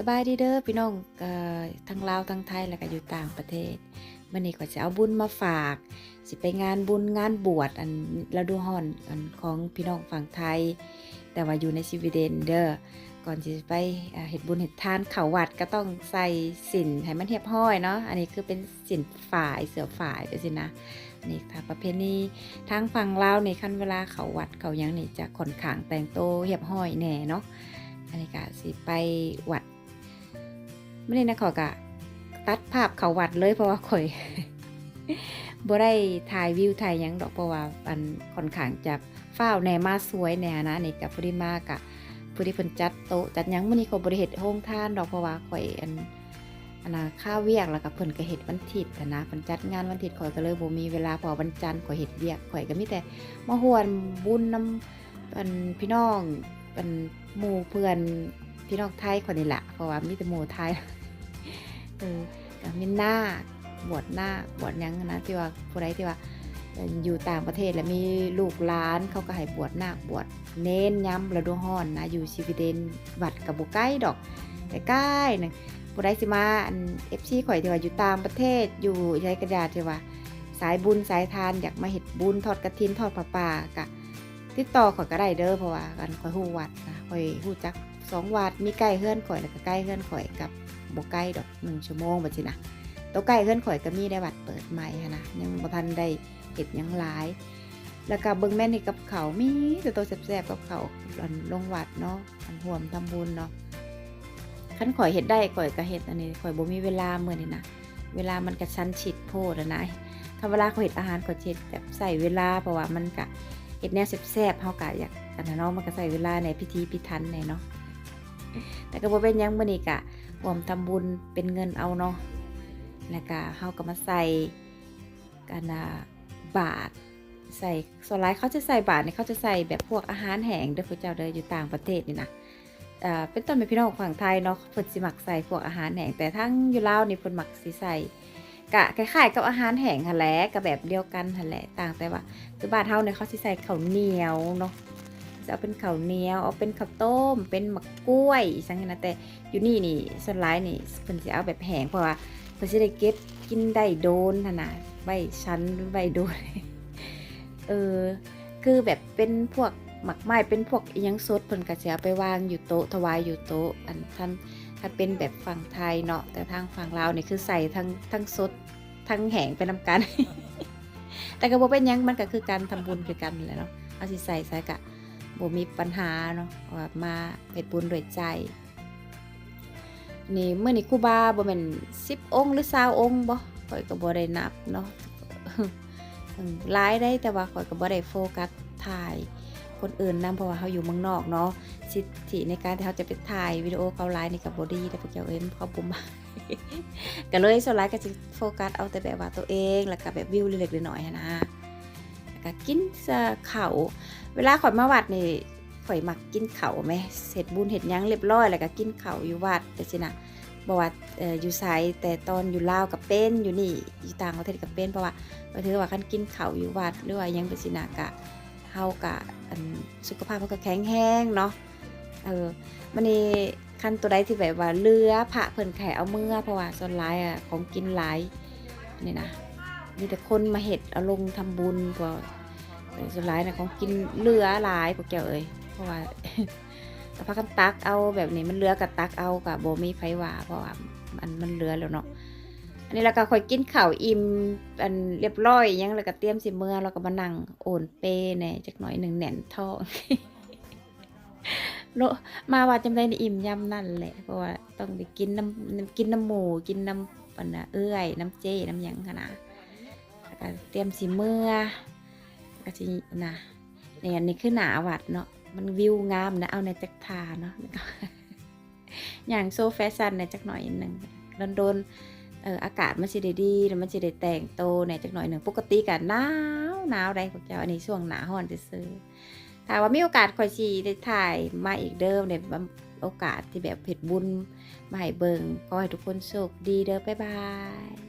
สบายดีเด้อพี่น้องทั้งลาวทั้งไทยแล้วก็อยู่ต่างประเทศวันนี้ก็จะเอาบุญมาฝาก สิไปงานบุญงานบวชอันฤดูฮ้อนอันของพี่น้องฝั่งไทย แต่ว่าอยู่ในสวีเดนเด้อก่อนจะไปเฮ็ดบุญเฮ็ดทานเขาวัดก็ต้องใส่สินให้มันเรียบร้อยเนาะอันนี้คือเป็นสินฝ่ายเสือฝ่ายไปสินะอันนี้ถ้าประเพณีทางฝั่งลาวในขั้นเวลาเขาวัดเขายังนี่จะค่อนขางแต่งโตเรียบร้อยแน่เนาะอันนี้ก็สิไปวัด ม่ได้นะขอกะตัดภาพเขาวัดเลยเพราะว่าข่อยบ่ได้ถ่ายวิวถ่ายยังดอกเพราะว่าอันค่อนข้างจะฟ้าวแน่มาสวยแน่นะนี่กับผู้ที่มากะผู้ที่เพิ่นจัดโต๊ะจัดยังมื้อนี้ก็บ่ได้เฮ็ดโรงทานดอกเพราะว่าข่อยอันอันน่ะข้าวเวียกแล้วก็เพิ่นก็เฮ็ดวันอาทิตย์หั้นะเพิ่นจัดงานวันอาทิตย์ข่อยก็เลยบ่มีเวลาพอวันจันทร์ข่อยเฮ็ดเวียกข่อยก็มีแต่มาฮวนบุญนำอันพี่น้องอันหมู่เพื่อนพี่น้องไทยคนนี้แหละเพราะว่ามีแต่หมู่ไทย เออก็มีหน้าบวชหน้าบวชยังนะที่ว่าผู้ใดที่ว่าอยู่ต่างประเทศแล้วมีลูกหลานเขาก็ให้บวชหน้าบวชเน้นย้ำระดูฮ้อนนะอยู่สวีเดนวัดกับบุใกล้ดอกใกล้ๆนึงผู้ใดสิมาอันเอฟซีข่อยที่ว่าอยู่ต่างประเทศอยู่ใจกระดาษที่ว่าสายบุญสายทานอยากมาเห็ดบุญทอดกระถินทอดผ้าป่ากะติดต่อข่อยก็ได้เด้อเพราะว่ากันข่อยฮู้วัดนะข่อยฮู้จัก สองวัดมีใกล้เฮือนข่อยแล้วก็ใกล้เฮือนข่อยกับบ่ใกล้ดอกหนึ่งชั่วโมงบัดสินะตัวใกล้เพื่อนข่อยก็มีได้บัดเปิดใหม่หั้นะยังบ่ทันได้เฮ็ดหยังหลาย แล้วก็เบิ่งแม่นเฮ็ดกับเขามีแต่ตัวแซ่บๆกับเขาวอันลงวัดเนาะอันห่วมทำบุญเนาะคันข่อยเฮ็ดได้ข่อยก็เฮ็ดอันนี้ข่อยบ่มีเวลามื้อนี้นะเวลามันกระชั้นชิดโพดอะนะถ้าเวลาข่อยเฮ็ดอาหารข่อยสิเฮ็ดแบบใส่เวลาเพราะว่ามันก็เฮ็ดแนวแซ่บๆเฮาก็อยากอันนั้นเนาะมันก็ใส่เวลาในพิธีพิธันในเนาะ แต่ก็บ่เป็นยังมื้อนี้ก็รวมทำบุญเป็นเงินเอาเนาะแล้วก็เฮาก็มาใส่กันาบาทใส่ส่วนหลายเขาจะใส่บาทเนี่ยเขาจะใส่แบบพวกอาหารแห้งเด้อพระเจ้าเด้ออยู่ต่างประเทศนี่นะอ่าเป็นต้นเป็นพี่น้องฝั่งไทยเนาะเพิ่นสิมักใส่พวกอาหารแห้งแต่ทั้งอยู่ลาวนี่เพิ่นมักสิใส่กะคล้ายๆกับอาหารแห้งหั่นแหละก็แบบเดียวกันหั่นแหละต่างแต่ว่าคือบ้านเฮาเนี่ยเขาสิใส่ข้าวเหนียวเนาะ จะเอาเป็นข้าวเหนียวเอาเป็นข้าวต้ม เป็นหมักกล้วยสังนะแต่อยู่นี่นี่ส่วนหลายนี่เพิ่นสิเอาแบบแห้งเพราะว่าเพิ่นสิได้เก็บกินได้โดนหั่นน่ะใบชั้นใบโดนเออคือแบบเป็นพวกหมักไม้เป็นพวกยังสดเพิ่นก็สิเอาไปวางอยู่โต๊ะถวายอยู่โต๊ะอันท่านถ้าเป็นแบบฝั่งไทยเนาะแต่ทางฝั่งลาวนี่คือใส่ทั้งทั้งสดทั้งแห้งไปนำกัน แต่ก็บ่เป็นยังมันก็คือการทำบุญคือกันแหละเนาะเอาสิใส่ใส่กะ บ่มีปัญหาเนาะว่ามาเฮ็ดบุญด้วยใจ นี่เมื่อนี้ครูบาบ่แม่น10 องค์หรือ20องค์บ่ข่อยก็บ่ได้นับเนาะหลายได้แต่ว่าข่อยก็บ่ได้โฟกัสถ่ายคนอื่นนํเพราะว่าเฮาอยู่เมืองนอกเนาะสิทธิในการที่เฮาจะไปถ่ายวิดีโอเขาไลฟ์นี่ก็บ่ดีแต่พวกเจ้าเอ้ยเขาบ่มาก็เลยส่วนหลายก็สิโฟกัสเอาแต่แบบว่าตัวเองแล้วก็แบบวิวเล็กๆน้อยๆนะ ก็กินเสอข้าเวลาข่อยมาวัดนี่ข่อยมักกินเขาไหมเสร็จบุญเห็ดยังเรียบร้อยแล้วก็กินเขาอยู่วัดแต่สินะบอกว่าอยู่ไสแต่ตอนอยู่ลาวกับเป็นอยู่นี่อยู่ต่างประเทศกับเป็นเพราะว่าก็ถือว่าคันกินเขาอยู่วัดหรือว่ายังเป็นสินะกะเฮากะอันสุขภาพมันก็แข็งแรงเนาะเออมันนี่คันตัวใดที่แบบว่าเรือพระเพิ่นไข่เอาเมื่อเพราะว่าส่วนหลายอะของกินหลายนี่นะ มีแต่คนมาเห็ดเอาลงทำบุญเพราส่วนหลายนะของกินเหลือหลายพวกแกเอ้ยเพราะว่าแต่พักกันตักเอาแบบนี้มันเหลือกับตักเอากับโบมีไฟว่าเพราะว่ามันมันเหลือแล้วเนาะอันนี้เราก็ค่อยกินข้าวอิ่มอันเรียบร้อยยังแล้วก็เตรียมสิเมื่อเราก็มานั่งโอนเปแหน่จักหน่อยหนึ่งแหน่นท้องโลมาว่าจำได้ในอิ่มยำนั่นแหละเพราะว่าต้องไปกินน้ำกินน้ำหมูกินน้ำปันนะเอื้อยน้ำเจน้ำหยังขนาด ก็เตรียมสิเมื่อก็จะนะเนี่ยอันนี้คือหนาวัดเนาะมันวิวงามนะเอาในจักทาเนาะอย่างโซแฟชั่นในจักหน่อยหนึ่งโดนโดนๆเอออากาศมันสิได้ดีแล้วมันสิได้แต่งโตในจักหน่อยหนึ่งปกติกันหนาวหนาวได้พวกเจ้าอันนี้ช่วงหนาฮ้อนจะซื้อถ้าว่ามีโอกาสคอยชีได้ถ่ายมาอีกเดิมในโอกาสที่แบบเผ็ดบุญมาให้เบิงก็ให้ทุกคนโชคดีเด้อบ๊ายบาย